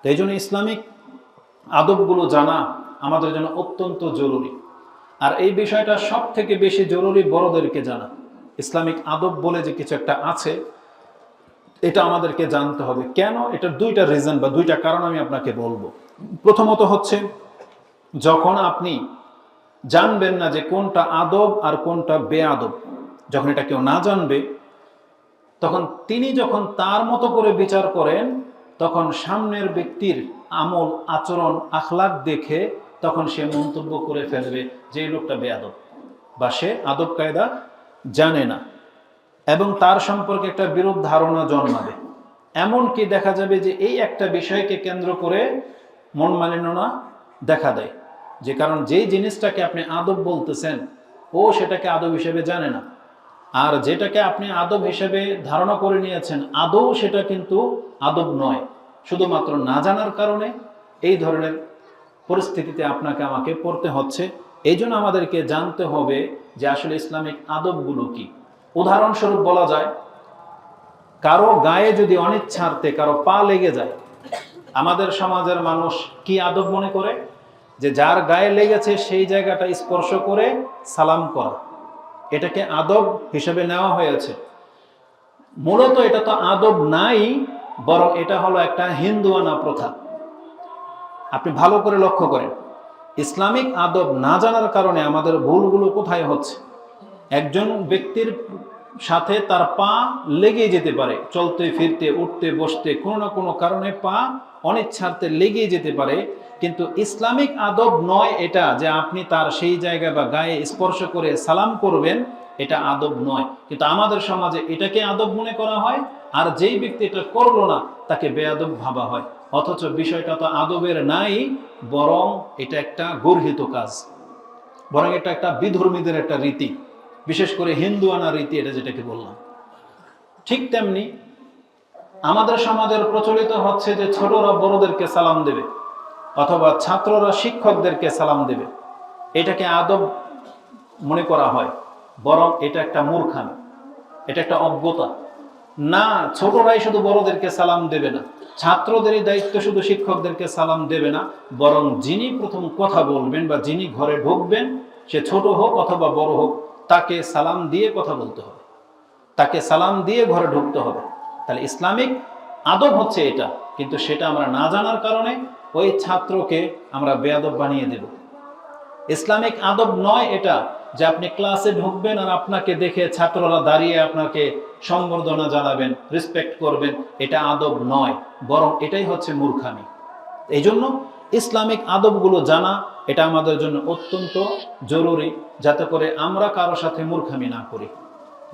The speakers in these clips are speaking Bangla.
তো এই জন্য ইসলামিক আদবগুলো জানা আমাদের জন্য অত্যন্ত জরুরি। আর এই বিষয়টা সব থেকে বেশি জরুরি বড়দেরকে জানা। ইসলামিক আদব বলে যে কিছু একটা আছে, এটা আমাদেরকে জানতে হবে। কেন? এটা দুইটা রিজন বা দুইটা কারণ আমি আপনাকে বলব। প্রথমত হচ্ছে, যখন আপনি জানবেন না যে কোনটা আদব আর কোনটা বেআদব, যখন এটা কেউ না জানবে, তখন তিনি যখন তার মতো করে বিচার করেন তখন সামনের ব্যক্তির আমল, আচরণ আখলাক দেখে তখন সে মন্তব্য করে ফেলবে যে লোকটা বেআদব বা সে আদব কায়দা জানে না এবং তার সম্পর্কে একটা বিরূপ ধারণা জন্মাবে। এমনকি দেখা যাবে যে এই একটা বিষয়কে কেন্দ্র করে মন মালিন্যনা দেখা দেয়। যে কারণ যেই জিনিসটাকে আপনি আদব বলতেছেন, ও সেটাকে আদব হিসেবে জানে না। আর যেটাকে আপনি আদব হিসেবে ধারণা করে নিয়েছেন, আদৌ সেটা কিন্তু আদব নয়। শুধুমাত্র না জানার কারণে এই ধরনের পরিস্থিতিতে আপনাকে আমাকে পড়তে হচ্ছে। এই জন্য আমাদেরকে জানতে হবে যে আসলে ইসলামিক আদবগুলো কি। উদাহরণস্বরূপ বলা যায়, কারও গায়ে যদি অনিচ্ছার্থে কারও পা লেগে যায়, আমাদের সমাজের মানুষ কি আদব মনে করে? যে যার গায়ে লেগেছে সেই জায়গাটা স্পর্শ করে সালাম করা। এটাকে আদব হিসেবে নেওয়া হয়েছে। মূলত এটা তো আদব নাই বরং এটা হলো একটা হিন্দুয়ানা প্রথা। আপনি ভালো করে লক্ষ্য করেন, ইসলামিক আদব না জানার কারণে আমাদের ভুলগুলো কোথায় হচ্ছে? একজন ব্যক্তির সাথে তার পা লেগে যেতে পারে, চলতে, ফিরতে, উঠতে, বসতে, কোনো না কোনো কারণে পা অনিচ্ছার্থে লেগে যেতে পারে। কিন্তু ইসলামিক আদব নয় এটা যে আপনি তার সেই জায়গা বা গায়ে স্পর্শ করে সালাম করবেন এটা আদব নয়। কিন্তু আমাদের সমাজে এটাকে আদব মনে করা হয়, আর যেই ব্যক্তি এটা করল না, তাকে বেআদব ভাবা হয়। অথচ বিষয়টা তো আদবের নাই, বরং এটা একটা গর্হিত কাজ। বরং এটা একটা বিধর্মীদের একটা রীতি। বিশেষ করে হিন্দু আনা রীতি, এটা যেটাকে বললাম। ঠিক তেমনি আমাদের সমাজের প্রচলিত হচ্ছে যে ছোটরা বড়দেরকে সালাম দেবে, অথবা ছাত্ররা শিক্ষকদেরকে সালাম দেবে। এটাকে আদব মনে করা হয়। বরং এটা একটা মূর্খামি এটা একটা অজ্ঞতা। না, ছোটরাই শুধু বড়দেরকে সালাম দেবে না, ছাত্রদেরই দায়িত্ব শুধু শিক্ষকদেরকে সালাম দেবে না, বরং যিনি প্রথম কথা বলবেন বা যিনি ঘরে ঢুকবেন, সে ছোট হোক অথবা বড় হোক, তাকে সালাম দিয়ে কথা বলতে হবে। তাকে সালাম দিয়ে ঘরে ঢুকতে হবে। তাহলে ইসলামিক আদব হচ্ছে এটা, কিন্তু সেটা আমরা না জানার কারণে ওই ছাত্রকে আমরা বেয়াদব বানিয়ে দেব। ইসলামিক আদব নয় এটা যে আপনি ক্লাসে ঢুকবেন আর আপনাকে দেখে ছাত্ররা দাঁড়িয়ে আপনাকে সম্বর্ধনা জানাবেন রেসপেক্ট করবেন, এটা আদব নয়, বরং এটাই হচ্ছে মূর্খামি। এই জন্য ইসলামিক আদবগুলো জানা, এটা আমাদের জন্য অত্যন্ত জরুরি, যাতে করে আমরা কারও সাথে মূর্খামি না করি।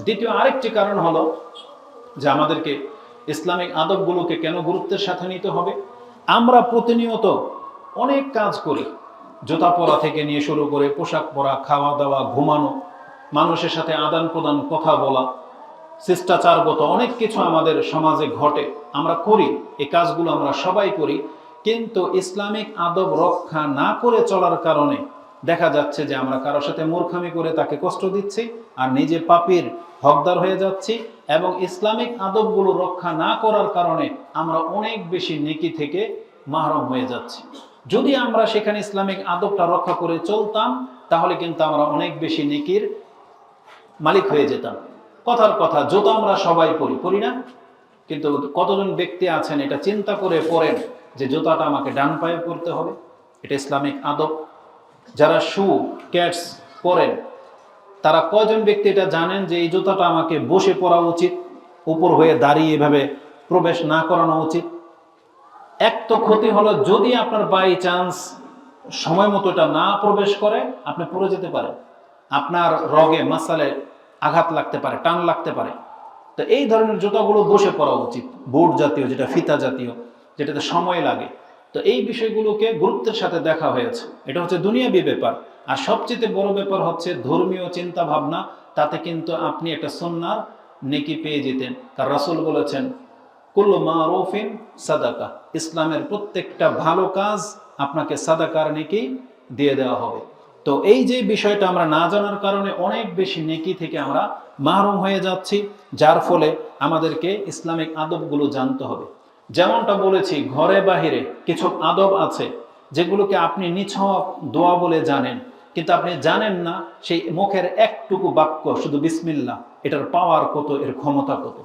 দ্বিতীয় আরেকটি কারণ হলো যে আমাদেরকে ইসলামিক আদবগুলোকে কেন গুরুত্বের সাথে নিতে হবে? আমরা প্রতিনিয়ত অনেক কাজ করি জুতা পরা থেকে নিয়ে শুরু করে পোশাক পরা, খাওয়া দাওয়া, ঘুমানো, মানুষের সাথে আদান প্রদান, কথা বলা, শিষ্টাচারগত অনেক কিছু আমাদের সমাজে ঘটে। আমরা করি এই কাজগুলো আমরা সবাই করি, কিন্তু ইসলামিক আদব রক্ষা না করে চলার কারণে দেখা যাচ্ছে যে আমরা কারোর সাথে মূর্খামি করে তাকে কষ্ট দিচ্ছি আর নিজে পাপির হকদার হয়ে যাচ্ছি এবং ইসলামিক আদবগুলো রক্ষা না করার কারণে আমরা অনেক বেশি নেকি থেকে মাহরম হয়ে যাচ্ছি। যদি আমরা সেখানে ইসলামিক আদবটা রক্ষা করে চলতাম, তাহলে কিন্তু আমরা অনেক বেশি নেকির মালিক হয়ে যেতাম। কথার কথা জুতো আমরা সবাই পরি পরি না? কিন্তু কতজন ব্যক্তি আছেন এটা চিন্তা করে পড়েন যে জুতাটা আমাকে ডান পায়ে পরতে হবে? এটা ইসলামিক আদব। যারা শু, ক্যাটস পরেন, তারা কয়জন ব্যক্তি এটা জানেন যে এই জুতাটা আমাকে বসে পরা উচিত, উপর হয়ে দাঁড়িয়ে এভাবে প্রবেশ না করানো উচিত? এক তো ক্ষতি হলো যদি আপনার বাই চান্স সময় মতো এটা না প্রবেশ করে, আপনি পড়ে যেতে পারেন। আপনার রগে, মাসালে আঘাত লাগতে পারে, টান লাগতে পারে। তো এই ধরনের জুতাগুলো বসে পড়া উচিত, বুট জাতীয়, যেটা ফিতা জাতীয়, যেটাতে সময় লাগে। তো এই বিষয়গুলোকে গুরুত্বের সাথে দেখা হয়েছে। এটা হচ্ছে দুনিয়াবি ব্যাপার। আর সবচেয়ে বড় ব্যাপার হচ্ছে ধর্মীয় চিন্তা ভাবনা তাতে কিন্তু আপনি একটা সন্ন্যার নেকি পেয়ে যেতেন। কার রাসুল বলেছেন সাদাকা। ইসলামের প্রত্যেকটা ভালো কাজ আপনাকে সাদাকার নেকি দিয়ে দেওয়া হবে। তো এই যে বিষয়টা আমরা না জানার কারণে অনেক বেশি নেকি থেকে আমরা মাহরুম হয়ে যাচ্ছি, যার ফলে আমাদেরকে ইসলামিক আদবগুলো জানতে হবে। যেমনটা বলেছি, ঘরে বাহিরে কিছু আদব আছে যেগুলোকে আপনি নিছক দোয়া বলে জানেন, কিন্তু আপনি জানেন না সেই মুখের একটুকু বাক্য, শুধু বিসমিল্লা এটার পাওয়ার কত, এর ক্ষমতা কত।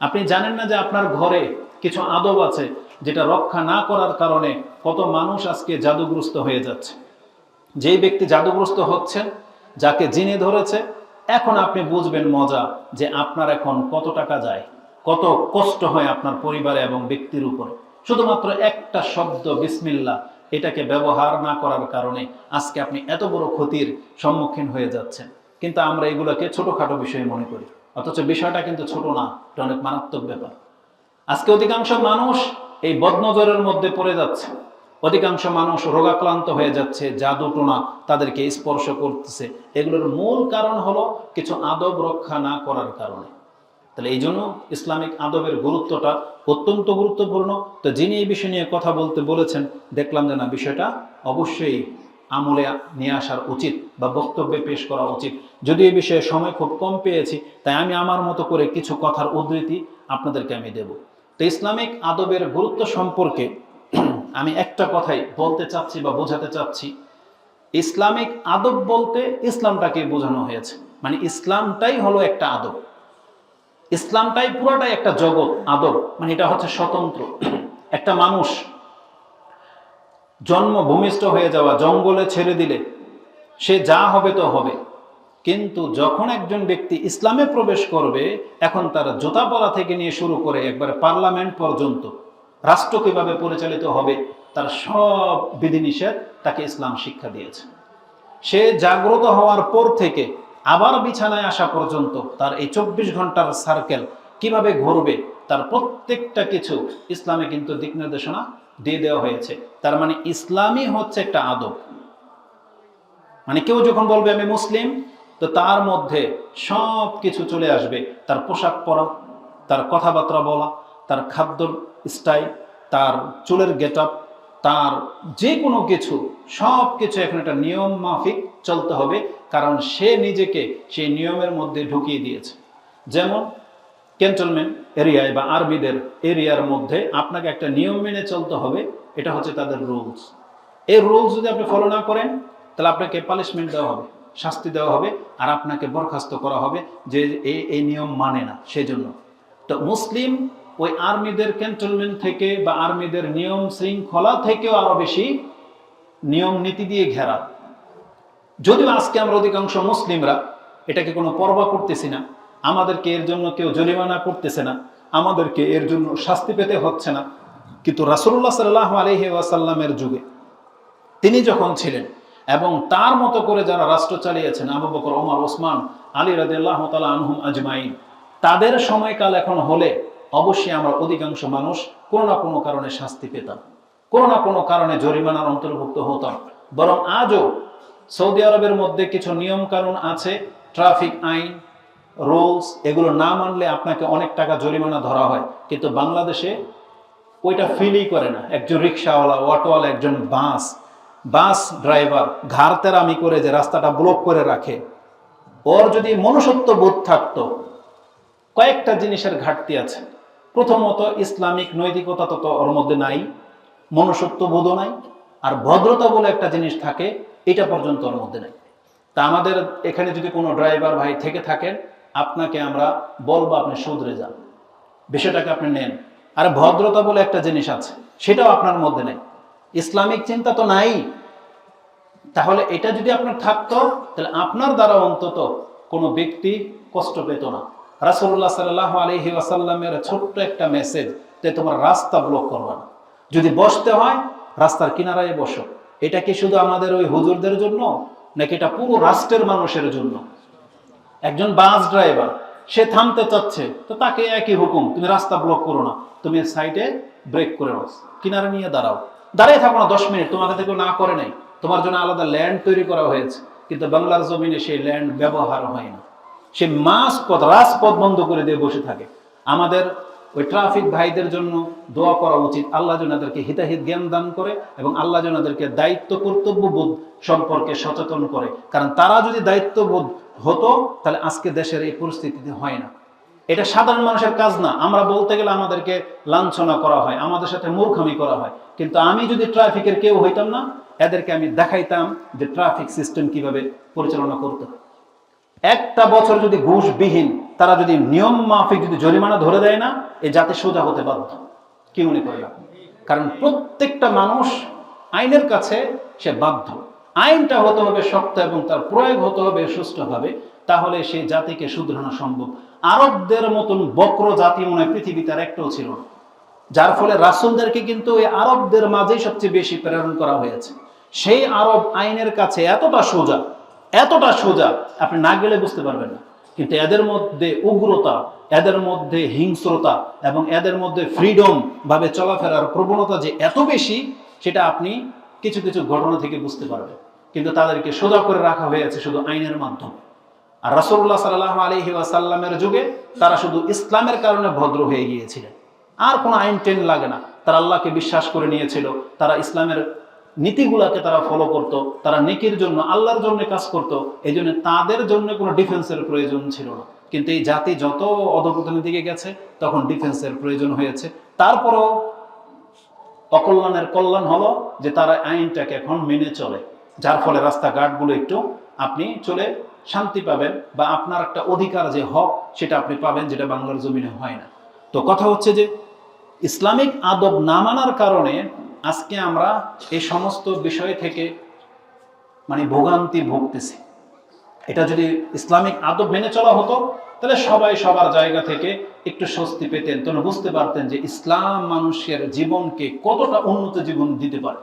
আপনি জানেন না যে আপনার ঘরে কিছু আদব আছে যেটা রক্ষা না করার কারণে কত মানুষ আজকে জাদুগ্রস্ত হয়ে যাচ্ছে। যেই ব্যক্তি জাদুগ্রস্ত হচ্ছেন যাকে জিনে ধরেছে, এখন আপনি বুঝবেন মজা যে আপনার এখন কত টাকা যায়, কত কষ্ট হয় আপনার পরিবারে এবং ব্যক্তির উপরে। শুধুমাত্র একটা শব্দ, বিসমিল্লা, এটাকে ব্যবহার না করার কারণে আজকে আপনি এত বড় ক্ষতির সম্মুখীন হয়ে যাচ্ছেন। কিন্তু আমরা এগুলোকে ছোটখাটো বিষয়ে মনে করি। অথচ বিষয়টা কিন্তু ছোট না, এটা অনেক মারাত্মক ব্যাপার। আজকে অধিকাংশ মানুষ এই বদনজরের মধ্যে পড়ে যাচ্ছে। অধিকাংশ মানুষ রোগাক্রান্ত হয়ে যাচ্ছে, জাদু টোনা তাদেরকে স্পর্শ করতেছে। এগুলোর মূল কারণ হলো কিছু আদব রক্ষা না করার কারণে। তাহলে এই জন্য ইসলামিক আদবের গুরুত্বটা অত্যন্ত গুরুত্বপূর্ণ। তো যিনি এই বিষয় নিয়ে কথা বলতে বলেছেন, দেখলাম যে না, বিষয়টা অবশ্যই আমলে নিয়ে আসার উচিত বা বক্তব্যে পেশ করা উচিত। যদি এই বিষয়ে সময় খুব কম পেয়েছি, তাই আমি আমার মতো করে কিছু কথার উদ্ধৃতি আপনাদেরকে আমি দেব। তো ইসলামিক আদবের গুরুত্ব সম্পর্কে আমি একটা কথাই বলতে চাচ্ছি বা বোঝাতে চাচ্ছি। ইসলামিক আদব বলতে ইসলামটাকে বোঝানো হয়েছে। মানে ইসলামটাই হলো একটা আদব। ইসলামটাই পুরোটাই একটা জগৎ, আদব। মানে এটা হচ্ছে স্বতন্ত্র। একটা মানুষ জন্ম ভূমিষ্ঠ হয়ে যাওয়া জঙ্গলে ছেড়ে দিলে সে যা হবে তো হবে। কিন্তু যখন একজন ব্যক্তি ইসলামে প্রবেশ করবে, এখন তার জুতা পরা থেকে নিয়ে শুরু করে একবারে পার্লামেন্ট পর্যন্ত রাষ্ট্র কীভাবে পরিচালিত হবে, তার সব বিধিনিষেধ তাকে ইসলাম শিক্ষা দিয়েছে। সে জাগ্রত হওয়ার পর থেকে আবার বিছানায় আসা পর্যন্ত তার এই চব্বিশ ঘণ্টার সার্কেল কীভাবে ঘুরবে, তার প্রত্যেকটা কিছু ইসলামে কিন্তু দিক নির্দেশনা দিয়ে দেওয়া হয়েছে। তার মানে ইসলামই হচ্ছে একটা আদব। মানে কেউ যখন বলবে আমি মুসলিম, তো তার মধ্যে সব কিছু চলে আসবে। তার পোশাক পরা, তার কথাবার্তা বলা, তার খাদ্য স্টাইল, তার চুলের গেট তার যে কোনো কিছু সব কিছু এখন একটা নিয়ম মাফিক চলতে হবে, কারণ সে নিজেকে সেই নিয়মের মধ্যে ঢুকিয়ে দিয়েছে। যেমন ক্যান্টনমেন্ট এরিয়ায় বা আর্মিদের এরিয়ার মধ্যে আপনাকে একটা নিয়ম মেনে চলতে হবে, এটা হচ্ছে তাদের রুলস। এই রুলস যদি আপনি ফলো না করেন, তাহলে আপনাকে পানিশমেন্ট দেওয়া হবে, শাস্তি দেওয়া হবে, আর আপনাকে বরখাস্ত করা হবে যে এই এই নিয়ম মানে না সেই জন্য তো মুসলিম ওই আর্মিদের ক্যান্টনমেন্ট থেকে বা আর্মিদের নিয়ম শৃঙ্খলা থেকেও আরও বেশি নিয়ম নীতি দিয়ে ঘেরা। যদিও আজকে আমরা অধিকাংশ মুসলিমরা এটাকে কোনো পরবা করতেছি না আমাদেরকে এর জন্য কেউ জরিমানা করতেছে না, আমাদেরকে এর জন্য শাস্তি পেতে হচ্ছে না। কিন্তু রাসুল্লাহ সাল্লাহ আলহি ওয়াসাল্লামের যুগে তিনি যখন ছিলেন এবং তার মতো করে যারা রাষ্ট্র চালিয়েছেন, আবু বকর, ওমর, ওসমান, আলী রাদিল্লাহ তালা আনহুম আজমাইন, তাদের সময়কাল এখন হলে অবশ্যই আমরা অধিকাংশ মানুষ কোনো না কোনো কারণে শাস্তি পেতাম, কোনো না কোনো কারণে জরিমানার অন্তর্ভুক্ত হতাম। বরং আজও সৌদি আরবের মধ্যে কিছু নিয়ম কানুন আছে, ট্রাফিক আইন রুলস, এগুলো না মানলে আপনাকে অনেক টাকা জরিমানা ধরা হয়। কিন্তু বাংলাদেশে ওইটা ফিলই করে না। একজন রিক্সাওয়ালা, অটোওয়ালা, একজন বাস বাস ড্রাইভার ঘাড় তেরামি করে যে রাস্তাটা ব্লক করে রাখে। ওর যদি মনুষ্যত্ব বোধ থাকতো, কয়েকটা জিনিসের ঘাটতি আছে। প্রথমত, ইসলামিক নৈতিকতা তো তো ওর মধ্যে নাই, মনুষ্যত্ব বোধও নাই, আর ভদ্রতা বলে একটা জিনিস থাকে, এটা পর্যন্ত ওর মধ্যে নাই। তা আমাদের এখানে যদি কোনো ড্রাইভার ভাই থেকে থাকেন আপনাকে আমরা বলব আপনি শুধরে যান। বিষয়টাকে আপনি নেন। আর ভদ্রতা বলে একটা জিনিস আছে, সেটাও আপনার মধ্যে নেই। ইসলামিক চিন্তা তো নাই। তাহলে এটা যদি আপনার থাকতো, তাহলে আপনার দ্বারা অন্তত কোনো ব্যক্তি কষ্ট পেত না। রাসুল্লাহ সাল্লাহ আলহি আসাল্লামের ছোট্ট একটা মেসেজ যে তোমার রাস্তা ব্লক করবে না। যদি বসতে হয়, রাস্তার কিনারায় বসো। এটা কি শুধু আমাদের ওই হুজুরদের জন্য, নাকি এটা পুরো রাষ্ট্রের মানুষের জন্য? একজন বাস ড্রাইভার, সে থামতে চাচ্ছে, তো তাকে একই হুকুম, তুমি রাস্তা ব্লক করো না, তুমি সাইডে ব্রেক করে নাও, কিনারে নিয়ে দাঁড়াও। দাঁড়িয়ে থাকো না দশ মিনিট তোমাকে থেকে না করে নাই, তোমার জন্য আলাদা ল্যান্ড তৈরি করা হয়েছে, কিন্তু বাংলার জমিনে সেই ল্যান্ড ব্যবহার হয় না। সে মাস পথ রাজপথ বন্ধ করে দিয়ে বসে থাকে। আমাদের ওই ট্রাফিক ভাইদের জন্য দোয়া করা উচিত, আল্লাহ যেন এদেরকে হিতাহিত জ্ঞান দান করে এবং আল্লাহ যেন এদেরকে দায়িত্ব কর্তব্যবোধ সম্পর্কে সচেতন করে। কারণ তারা যদি দায়িত্ববোধ হতো, তাহলে আজকে দেশের এই পরিস্থিতিতে হয় না। এটা সাধারণ মানুষের কাজ না। আমরা বলতে গেলে আমাদেরকে লাঞ্ছনা করা হয়, আমাদের সাথে মূর্খামি করা হয়। কিন্তু আমি যদি ট্রাফিকের কেউ হইতাম না, এদেরকে আমি দেখাইতাম যে ট্রাফিক সিস্টেম কীভাবে পরিচালনা করতে একটা বছর যদি ঘুষবিহীন, তারা যদি নিয়ম মাফিক যদি জরিমানা ধরে দেয় না, এ জাতি সোজা হতে বাধ্য। কি মনে করলাম কারণ প্রত্যেকটা মানুষ আইনের কাছে সে বাধ্য। আইনটা হতে হবে শক্ত এবং তার প্রয়োগ হতে হবে সুষ্ঠুভাবে, তাহলে সেই জাতিকে শুধরানো সম্ভব। আরবদের মতন বক্র জাতি মনে পৃথিবীতে আর একটাও ছিল যার ফলে রাসুলদেরকে কিন্তু এই আরবদের মাঝেই সবচেয়ে বেশি প্রেরণ করা হয়েছে। সেই আরব আইনের কাছে এতটা সোজা এতটা সোজা, আপনি না গেলে বুঝতে পারবেন না। কিন্তু এদের মধ্যে উগ্রতা, এদের মধ্যে হিংস্রতা এবং এদের মধ্যে ফ্রিডম ভাবে চলাফেরার প্রবণতা যে এত বেশি, সেটা আপনি কিছু কিছু ঘটনা থেকে বুঝতে পারবেন। কিন্তু তাদেরকে সোজা করে রাখা হয়েছে শুধু আইনের মাধ্যমে। আর রাসুল্লাহ সাল্লাহ আলহি যুগে তারা শুধু ইসলামের কারণে ভদ্র হয়ে গিয়েছিলেন। আর কোনো আইন টেন লাগে না। তারা আল্লাহকে বিশ্বাস করে নিয়েছিল। তারা ইসলামের নীতিগুলাকে তারা ফলো করত। তারা নেকির জন্য, আল্লাহর জন্য কাজ করত। এই জন্য তাদের জন্য কোনো ডিফেন্সের প্রয়োজন ছিল না। কিন্তু এই জাতি যত অধপতনের দিকে গেছে, তখন ডিফেন্সের প্রয়োজন হয়েছে। তারপরও অকল্যাণের কল্যাণ হলো যে তারা আইনটাকে এখন মেনে চলে। যার ফলে রাস্তাঘাটগুলো একটু আপনি চলে শান্তি পাবেন বা আপনার একটা অধিকার যে হক সেটা আপনি পাবেন যেটা বাংলার জমিনে হয় না। তো কথা হচ্ছে যে ইসলামিক আদব না মানার কারণে আজকে আমরা এই সমস্ত বিষয় থেকে মানে ভোগান্তি ভুগতেছি। এটা যদি ইসলামিক আদব মেনে চলা হতো, তাহলে সবাই সবার জায়গা থেকে একটু স্বস্তি পেতেন। তখন বুঝতে পারতেন যে ইসলাম মানুষের জীবনকে কতটা উন্নত জীবন দিতে পারে।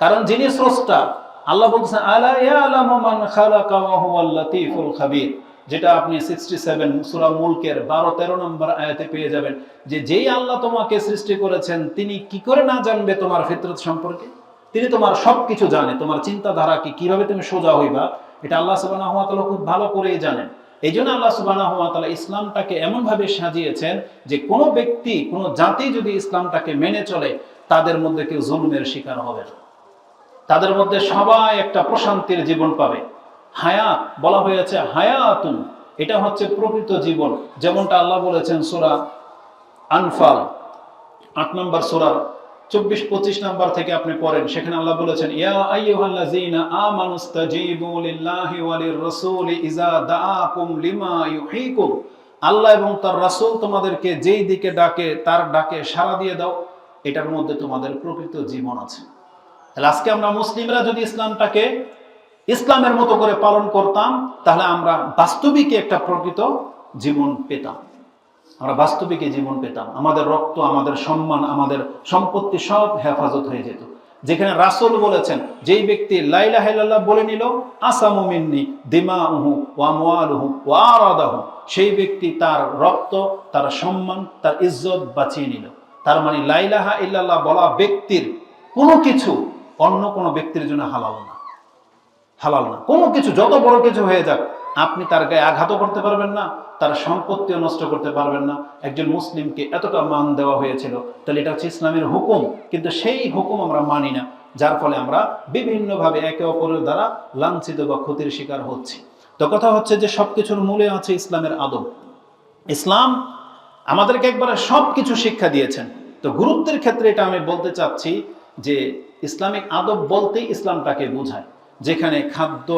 কারণ যিনি স্রষ্টা আল্লাহ বলছেন আলা ইয়ালামু মান খালাকা ওয়া হুয়াল লাতীফুল খাবীর? যেটা আপনি সিক্সটি সেভেন সুরা মুলকের বারো তেরো নম্বর আয়াতে পেয়ে যাবেন যে যেই আল্লাহ তোমাকে সৃষ্টি করেছেন, তিনি কি করে না জানবে তোমার ফিতরত সম্পর্কে? তিনি তোমার সব কিছু জানে, তোমার চিন্তাধারা কি কীভাবে তুমি সোজা হইবা? এটা আল্লাহ সুবাহ খুব ভালো করেই জানেন। এই জন্য আল্লাহ সুবাহ ইসলামটাকে এমনভাবে সাজিয়েছেন যে কোনো ব্যক্তি, কোনো জাতি যদি ইসলামটাকে মেনে চলে, তাদের মধ্যে কেউ জুলুমের শিকার হবে না। তাদের মধ্যে সবাই একটা প্রশান্তির জীবন পাবে। হায়া বলা হয়েছে হায়াতুন, এটা হচ্ছে প্রকৃত জীবন। যেমনটা আল্লাহ বলেছেন সুরা আনফাল, আট নম্বর সুরা, চব্বিশ, পঁচিশ নাম্বার থেকে আপনি পড়েন, সেখানে আল্লাহ বলেছেন, ইয়া আইয়ুহাল্লাযীনা আমানুস্তাজীবু লিল্লাহি ওয়া লির-রাসূলি ইযা দাআকুম লিমা ইউহীকুম। আল্লাহ এবং তার রাসূল তোমাদেরকে যেই দিকে ডাকে, তার ডাকে সাড়া দিয়ে দাও, এটার মধ্যে তোমাদের প্রকৃত জীবন আছে। তাহলে আজকে আমরা মুসলিমরা যদি ইসলামটাকে ইসলামের মতো করে পালন করতাম, তাহলে আমরা বাস্তবিক একটা প্রকৃত জীবন পেতাম। আমরা বাস্তবিক জীবন পেতাম। আমাদের রক্ত, আমাদের সম্মান, আমাদের সম্পত্তি সব হেফাজত হয়ে যেত। যেখানে রাসুল বলেছেন, যেই ব্যক্তি লাইলা হেলাল্লাহ বলে নিল, আসামু মিন্নি দিমা উহু ওয়ামুয়ালুহু ওয়ারাদাহু সেই ব্যক্তি তার রক্ত, তার সম্মান, তার ইজ্জত বাঁচিয়ে নিল। তার মানে লাইলাহা ইল্লাল্লাহ বলা ব্যক্তির কোনো কিছু অন্য কোনো ব্যক্তির জন্য হালাল না। হালাল না। কোনো কিছু, যত বড় কিছু হয়ে যাক, আপনি তার গায়ে আঘাতও করতে পারবেন না, তার সম্পত্তিও নষ্ট করতে পারবেন না। একজন মুসলিমকে এতটা মান দেওয়া হয়েছিল, তাহলে এটা হচ্ছে ইসলামের হুকুম। কিন্তু সেই হুকুম আমরা মানি না, যার ফলে আমরা বিভিন্নভাবে একে অপরের দ্বারা লাঞ্ছিত বা ক্ষতির শিকার হচ্ছি। তো কথা হচ্ছে যে সবকিছুর মূলে আছে ইসলামের আদব। ইসলাম আমাদেরকে একবারে সব কিছু শিক্ষা দিয়েছেন। তো গুরুত্বের ক্ষেত্রে এটা আমি বলতে চাচ্ছি যে ইসলামিক আদব বলতেই ইসলামটাকে বোঝায়। যেখানে খাদ্য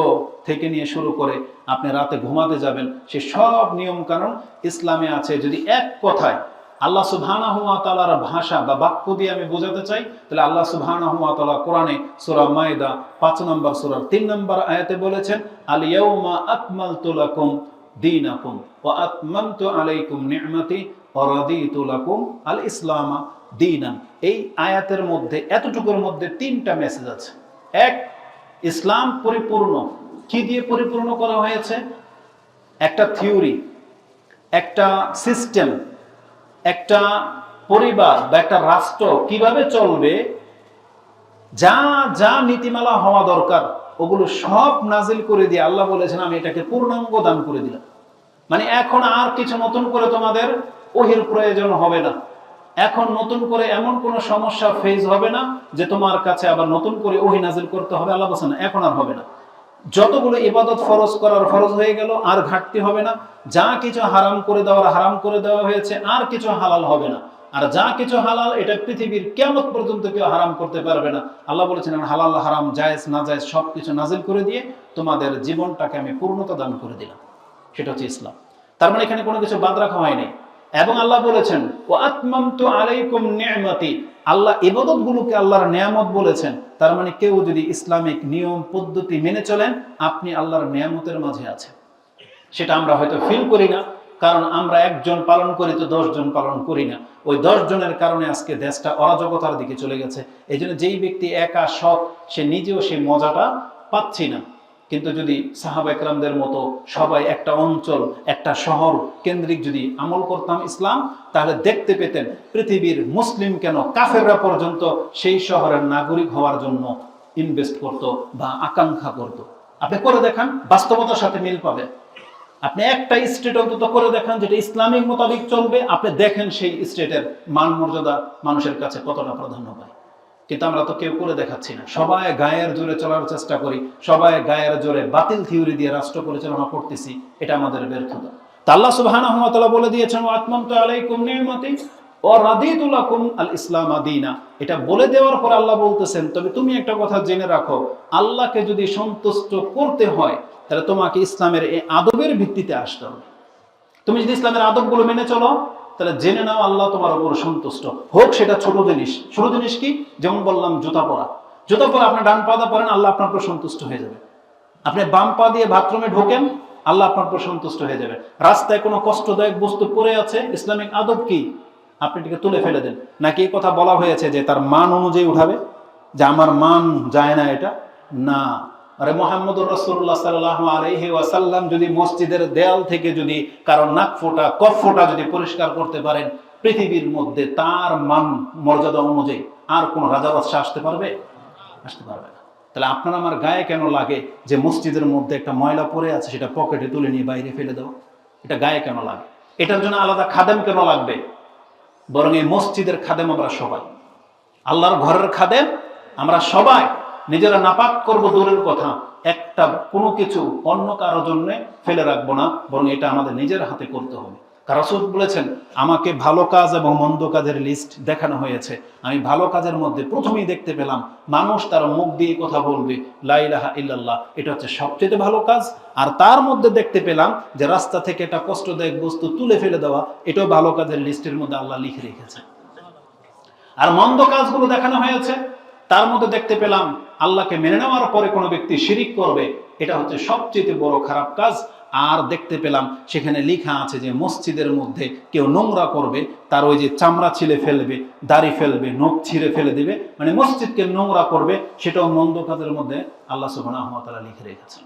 থেকে নিয়ে শুরু করে আপনি রাতে ঘুমাতে যাবেন, সে সব নিয়ম কানুন ইসলামে আছে। যদি এক কথায় আল্লাহ সুবহানা হুয়া তালার ভাষা বা বাক্য দিয়ে আমি বোঝাতে চাই, তাহলে আল্লাহ সুবহানা হুয়া তালা কোরআনে সুরা মায়দা পাঁচ নম্বর সুরার তিন নম্বর আয়াতে বলেছেন, আল ইয়াউমা আকমালতু লাকুম দীনাকুম ওয়া আতমামতু আলাইকুম নি'মাতি ওয়া রাদিতু লাকুম আল ইসলামা। দীনান এই আয়াতের মধ্যে, এতটুকুর মধ্যে তিনটা মেসেজ আছে। এক, ইসলাম পরিপূর্ণ। কি দিয়ে পরিপূর্ণ করা হয়েছে? একটা থিওরি একটা সিস্টেম একটা পরিবার বা একটা রাষ্ট্র কীভাবে চলবে? যা যা নীতিমালা হওয়া দরকার, ওগুলো সব নাজিল করে দিয়ে আল্লাহ বলেছেন, আমি এটাকে পূর্ণাঙ্গ দান করে দিলাম। মানে এখন আর কিছু নতুন করে তোমাদের ওহির প্রয়োজন হবে না। এখন নতুন করে এমন কোন সমস্যা ফেস হবে না যে তোমার কাছে আবার নতুন করে ওহি নাজিল করতে হবে, আল্লাহ বলছেন এখন আর হবে না। যতগুলো ইবাদত ফরজ করার ফরজ হয়ে গেল, আর ঘাটতি হবে না। যা কিছু হারাম করে দেওয়ার হারাম করে দেওয়া হয়েছে, আর কিছু হালাল হবে না। আর যা কিছু হালাল, এটা পৃথিবীর কেমন পর্যন্ত কেউ হারাম করতে পারবে না। আল্লাহ বলেছেন হালাল, হারাম, জায়েজ, না জায়েজ সব কিছু নাজিল করে দিয়ে তোমাদের জীবনটাকে আমি পূর্ণতা দান করে দিলাম। সেটা হচ্ছে ইসলাম। তার মানে এখানে কোনো কিছু বাদ রাখা হয়নি এবং আল্লাহ বলেছেন ও আত্মান্তু আলাইকুম নিয়ামতি আল্লাহ ইবাদত গুলোকে আল্লাহর নিয়ামত বলেছেন। তার মানে কেউ যদি ইসলামিক নিয়ম, পদ্ধতি মেনে চলেন, আপনি আল্লাহর নিয়ামতের মাঝে আছেন। সেটা আমরা হয়তো ফিল করি না, কারণ আমরা একজন পালন করি তো দশজন পালন করি না। ওই জনের কারণে আজকে দেশটা অরাজকতার দিকে চলে গেছে। এই যেই ব্যক্তি একা সৎ, সে নিজেও সেই মজাটা পাচ্ছি না। কিন্তু যদি সাহাবা একরামদের মতো সবাই একটা অঞ্চল, একটা শহর কেন্দ্রিক যদি আমল করতাম ইসলাম, তাহলে দেখতে পেতেন পৃথিবীর মুসলিম কেন কাফেররা পর্যন্ত সেই শহরের নাগরিক হওয়ার জন্য ইনভেস্ট করত বা আকাঙ্ক্ষা করত। আপনি করে দেখান, বাস্তবতার সাথে মিল পাবে। আপনি একটা স্টেট অন্তত করে দেখান যেটা ইসলামিক মোতাবেক চলবে, আপনি দেখেন সেই স্টেটের মান মর্যাদা মানুষের কাছে কতটা প্রাধান্য পায়। কিন্তু আমরা তো কেউ করে দেখাচ্ছি না। সবাই গায়ের জোরে চলার চেষ্টা করি, সবাই গায়ের জোরে বাতিল থিওরি দিয়ে রাষ্ট্র পরিচালনা করতেছি, এটা আমাদের ব্যর্থতা। তা আল্লাহ সুবহানাহু ওয়া তাআলা বলে দিয়েছেন আত্মান্তু আলাইকুম নি'মাতি ও রাদিতুলাকুম আল ইসলাম আদিনা এটা বলে দেওয়ার পর আল্লাহ বলতেছেন, তবে তুমি একটা কথা জেনে রাখো, আল্লাহকে যদি সন্তুষ্ট করতে হয়, তাহলে তোমাকে ইসলামের এই আদবের ভিত্তিতে আসতে হবে। তুমি যদি ইসলামের আদবগুলো মেনে চলো তাহলে জেনে নাও আল্লাহ তোমার উপর সন্তুষ্ট। হোক সেটা ছোট জিনিস। ছোট জিনিস কি? যেমন বললাম, জুতা পরা। জুতা পরা আপনার ডান পা দিয়ে পরেন, আল্লাহ আপনার উপর সন্তুষ্ট হয়ে যাবে। আপনি বাম পা দিয়ে বাথরুমে ঢোকেন, আল্লাহ আপনার উপর সন্তুষ্ট হয়ে যাবে। রাস্তায় কোনো কষ্টদায়ক বস্তু পড়ে আছে? ইসলামিক আদব কি? আপনি এটাকে তুলে ফেলে দেন। নাকি এই কথা বলা হয়েছে যে তার মান অনুযায়ী উঠাবে? যে আমার মান যায় না এটা? না। আরে মোহাম্মদ রসুল্লাহ সাল্লাহ আলহি ওয়াসাল্লাম যদি মসজিদের দেয়াল থেকে যদি কারও নাক ফোটা, কফ ফোটা যদি পরিষ্কার করতে পারেন, পৃথিবীর মধ্যে তার মান, মর্যাদা অনুযায়ী আর কোন রাজা বাদশাহ আসতে পারবে? আসতে পারবে না। তাহলে আপনার আমার গায়ে কেন লাগে যে মসজিদের মধ্যে একটা ময়লা পড়ে আছে, সেটা পকেটে তুলে নিয়ে বাইরে ফেলে দাও? এটা গায়ে কেন লাগে? এটার জন্য আলাদা খাদেম কেন লাগবে? বরং এই মসজিদের খাদেম আমরা সবাই। আল্লাহর ঘরের খাদেম আমরা সবাই। নিজেরা নাপাক করব দূরের কথা, একটা কোনো কিছু অন্য কারোর জন্য ফেলে রাখব না, বরং এটা আমাদের নিজের হাতে করতে হবে। কারাসুদ বলেছেন, আমাকে ভালো কাজ এবং মন্দ কাজের লিস্ট দেখানো হয়েছে। আমি ভালো কাজের মধ্যে প্রথমেই দেখতে পেলাম, মানুষ তার মুখ দিয়ে কথা বলবে লাইলাহা ইল্লাল্লাহ, এটা হচ্ছে সবচেয়ে ভালো কাজ। আর তার মধ্যে দেখতে পেলাম যে রাস্তা থেকে একটা কষ্টদায়ক বস্তু তুলে ফেলে দেওয়া, এটাও ভালো কাজের লিস্টের মধ্যে আল্লাহ লিখে রেখেছে। আর মন্দ কাজগুলো দেখানো হয়েছে তার মধ্যে দেখতে পেলাম আল্লাহকে মেনে নেওয়ার পরে কোনো ব্যক্তি শিরিক করবে, এটা হচ্ছে সবচেয়ে বড় খারাপ কাজ। আর দেখতে পেলাম সেখানে লিখা আছে যে মসজিদের মধ্যে কেউ নোংরা করবে, তার ওই যে চামড়া ছিলে ফেলবে, দাড়ি ফেলবে, নখ ছিঁড়ে ফেলে দিবে মানে মসজিদকে নোংরা করবে, সেটাও মন্দ কাজের মধ্যে আল্লাহ সুবাহ লিখে রেখেছেন।